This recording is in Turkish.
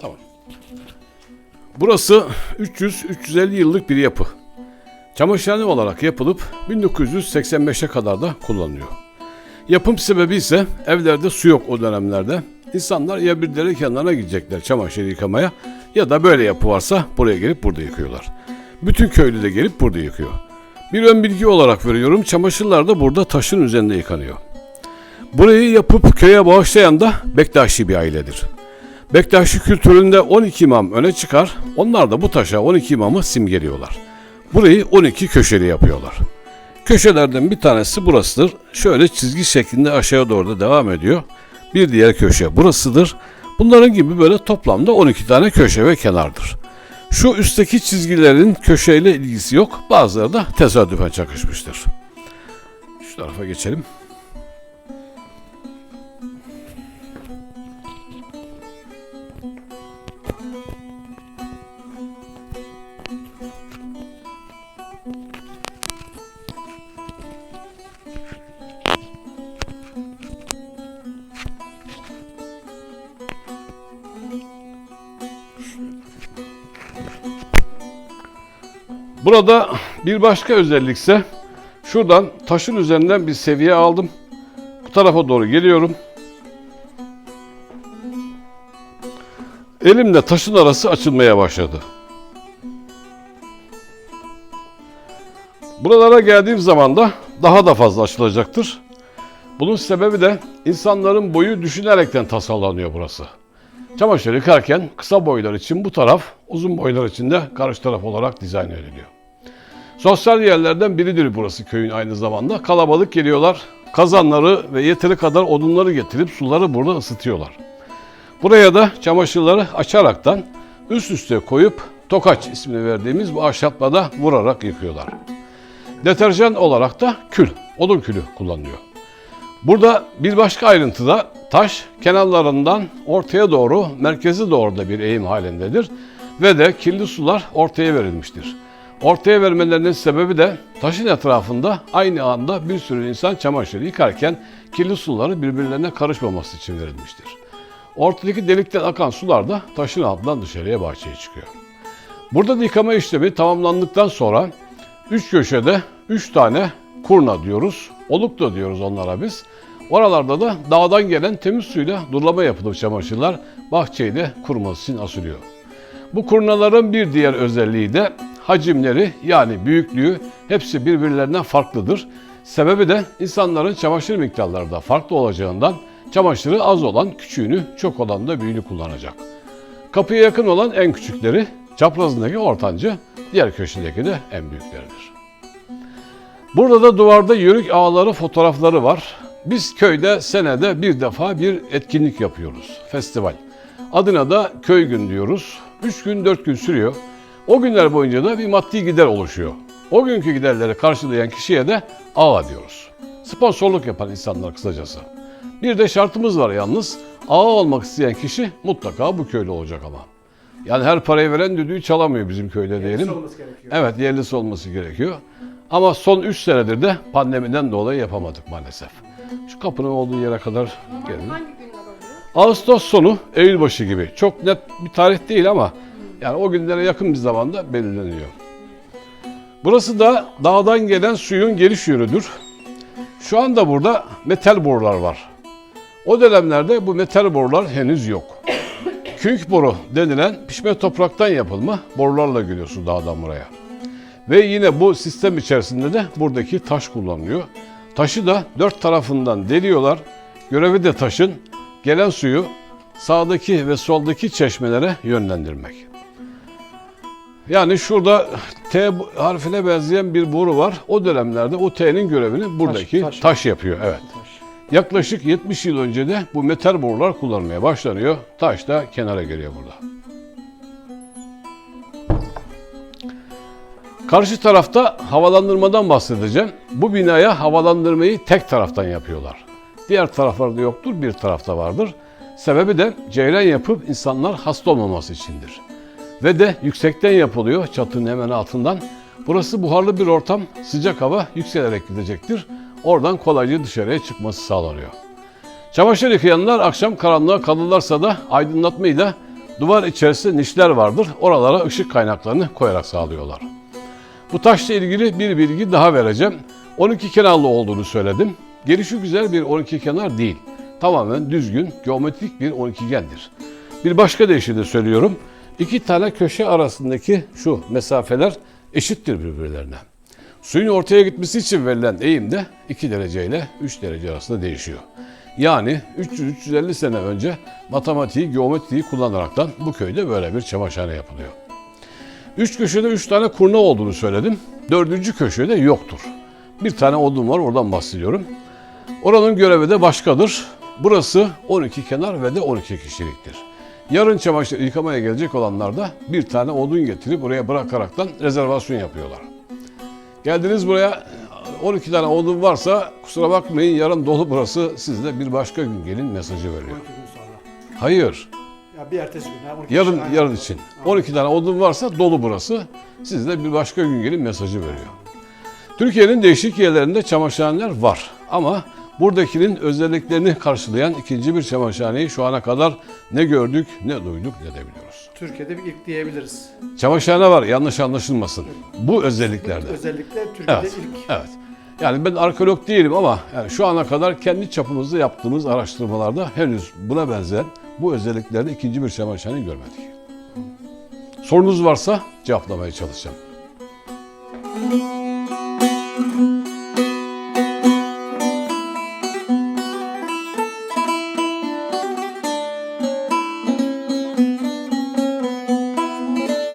Tamam. Burası 300-350 yıllık bir yapı. Çamaşırhane olarak yapılıp 1985'e kadar da kullanılıyor. Yapım sebebi ise evlerde su yok o dönemlerde. İnsanlar ya bir dere kenarına gidecekler çamaşır yıkamaya ya da böyle yapı varsa buraya gelip burada yıkıyorlar. Bütün köylü de gelip burada yıkıyor. Bir ön bilgi olarak veriyorum çamaşırlar da burada taşın üzerinde yıkanıyor. Burayı yapıp köye bağışlayan da Bektaşi bir ailedir. Bektaşi kültüründe 12 imam öne çıkar. Onlar da bu taşa 12 imamı simgeliyorlar. Burayı 12 köşeli yapıyorlar. Köşelerden bir tanesi burasıdır. Şöyle çizgi şeklinde aşağıya doğru da devam ediyor. Bir diğer köşe burasıdır. Bunların gibi böyle toplamda 12 tane köşe ve kenardır. Şu üstteki çizgilerin köşeyle ilgisi yok. Bazıları da tesadüfen çakışmıştır. Şu tarafa geçelim. Burada bir başka özellikse şuradan taşın üzerinden bir seviye aldım. Bu tarafa doğru geliyorum. Elimle taşın arası açılmaya başladı. Buralara geldiğim zaman da daha da fazla açılacaktır. Bunun sebebi de insanların boyu düşünerekten tasarlanıyor burası. Çamaşır yıkarken kısa boylar için bu taraf, uzun boylar için de karşı taraf olarak dizayn ediliyor. Sosyal yerlerden biridir burası köyün aynı zamanda. Kalabalık geliyorlar. Kazanları ve yeteri kadar odunları getirip suları burada ısıtıyorlar. Buraya da çamaşırları açaraktan üst üste koyup tokaç ismini verdiğimiz bu ahşapla vurarak yıkıyorlar. Deterjan olarak da kül, odun külü kullanılıyor. Burada bir başka ayrıntıda taş kenarlarından ortaya doğru, merkezi doğru da bir eğim halindedir ve de kirli sular ortaya verilmiştir. Ortaya vermelerinin sebebi de taşın etrafında aynı anda bir sürü insan çamaşır yıkarken kirli suları birbirlerine karışmaması için verilmiştir. Ortadaki delikten akan sular da taşın altından dışarıya bahçeye çıkıyor. Burada da yıkama işlemi tamamlandıktan sonra üç köşede üç tane kurna diyoruz. Oluk da diyoruz onlara biz. Oralarda da dağdan gelen temiz suyla durulama yapılıp çamaşırlar bahçeyi de kuruması için asılıyor. Bu kurnaların bir diğer özelliği de hacimleri yani büyüklüğü hepsi birbirlerinden farklıdır. Sebebi de insanların çamaşır miktarları da farklı olacağından çamaşırı az olan küçüğünü, çok olan da büyüğünü kullanacak. Kapıya yakın olan en küçükleri, çaprazındaki ortancı, diğer köşedeki de en büyükleridir. Burada da duvarda yörük ağları fotoğrafları var. Biz köyde senede bir defa bir etkinlik yapıyoruz. Festival. Adına da köy gün diyoruz. Üç gün dört gün sürüyor. O günler boyunca da bir maddi gider oluşuyor. O günkü giderleri karşılayan kişiye de ağa diyoruz. Sponsorluk yapan insanlar kısacası. Bir de şartımız var yalnız. Ağa olmak isteyen kişi mutlaka bu köylü olacak ama. Yani her parayı veren düdüğü çalamıyor bizim köyde diyelim. olması gerekiyor. Evet yerlisi olması gerekiyor. Ama son 3 senedir de pandemiden dolayı yapamadık maalesef. Şu kapının olduğu yere kadar gelin. Hangi günler oluyor? Ağustos sonu, Eylül başı gibi. Çok net bir tarih değil ama yani o günlere yakın bir zamanda belirleniyor. Burası da dağdan gelen suyun geliş yönüdür. Şu anda burada metal borular var. O dönemlerde bu metal borular henüz yok. Künk boru denilen pişme topraktan yapılma borularla geliyorsun dağdan buraya. Ve yine bu sistem içerisinde de buradaki taş kullanılıyor. Taşı da dört tarafından deliyorlar. Görevi de taşın gelen suyu sağdaki ve soldaki çeşmelere yönlendirmek. Yani şurada T harfine benzeyen bir boru var. O dönemlerde o T'nin görevini buradaki taş, taş. yapıyor. Evet. Yaklaşık 70 yıl önce de bu metal borular kullanmaya başlanıyor. Taş da kenara geliyor burada. Karşı tarafta havalandırmadan bahsedeceğim. Bu binaya havalandırmayı tek taraftan yapıyorlar. Diğer taraflarda yoktur, bir tarafta vardır. Sebebi de ceyran yapıp insanlar hasta olmaması içindir. Ve de yüksekten yapılıyor çatının hemen altından. Burası buharlı bir ortam, sıcak hava yükselerek gidecektir. Oradan kolayca dışarıya çıkması sağlanıyor. Çamaşır yıkayanlar akşam karanlığa kalırlarsa da aydınlatmayı da Duvar içerisinde nişler vardır. Oralara ışık kaynaklarını koyarak sağlıyorlar. Bu taşla ilgili bir bilgi daha vereceğim. 12 kenarlı olduğunu söyledim. Gelişi güzel bir 12 kenar değil. Tamamen düzgün, geometrik bir 12gendir. Bir başka deyişle de söylüyorum. İki tane köşe arasındaki şu mesafeler eşittir birbirlerine. Suyun ortaya gitmesi için verilen eğim de 2 derece ile 3 derece arasında değişiyor. Yani 300-350 sene önce matematiği, geometriyi kullanaraktan bu köyde böyle bir çamaşırhane yapılıyor. Üç köşede üç tane kurna olduğunu söyledim. Dördüncü köşede yoktur. Bir tane odun var oradan bahsediyorum. Oranın görevi de başkadır. Burası 12 kenar ve de 12 kişiliktir. Yarın çamaşır yıkamaya gelecek olanlar da bir tane odun getirip buraya bırakaraktan rezervasyon yapıyorlar. Geldiniz buraya 12 tane odun varsa kusura bakmayın yarın dolu burası siz de bir başka gün gelin mesajı veriyor. 12 gün sonra. Hayır Ya bir ertesi gün. Ha, 12 yarın aynen. yarın için 12 tane odun varsa dolu burası siz de bir başka gün gelin mesajı veriyor. Türkiye'nin değişik yerlerinde çamaşırhaneler var ama buradakinin özelliklerini karşılayan ikinci bir çamaşırhaneyi şu ana kadar ne gördük, ne duyduk, ne de biliyoruz. Türkiye'de bir ilk diyebiliriz. Çamaşırhane var, yanlış anlaşılmasın. Bu özelliklerde. Özellikle Türkiye'de Evet, ilk. evet. Yani ben arkeolog değilim ama yani şu ana kadar kendi çapımızda yaptığımız araştırmalarda henüz buna benzeyen bu özelliklerde ikinci bir çamaşırhane görmedik. Sorunuz varsa cevaplamaya çalışacağım.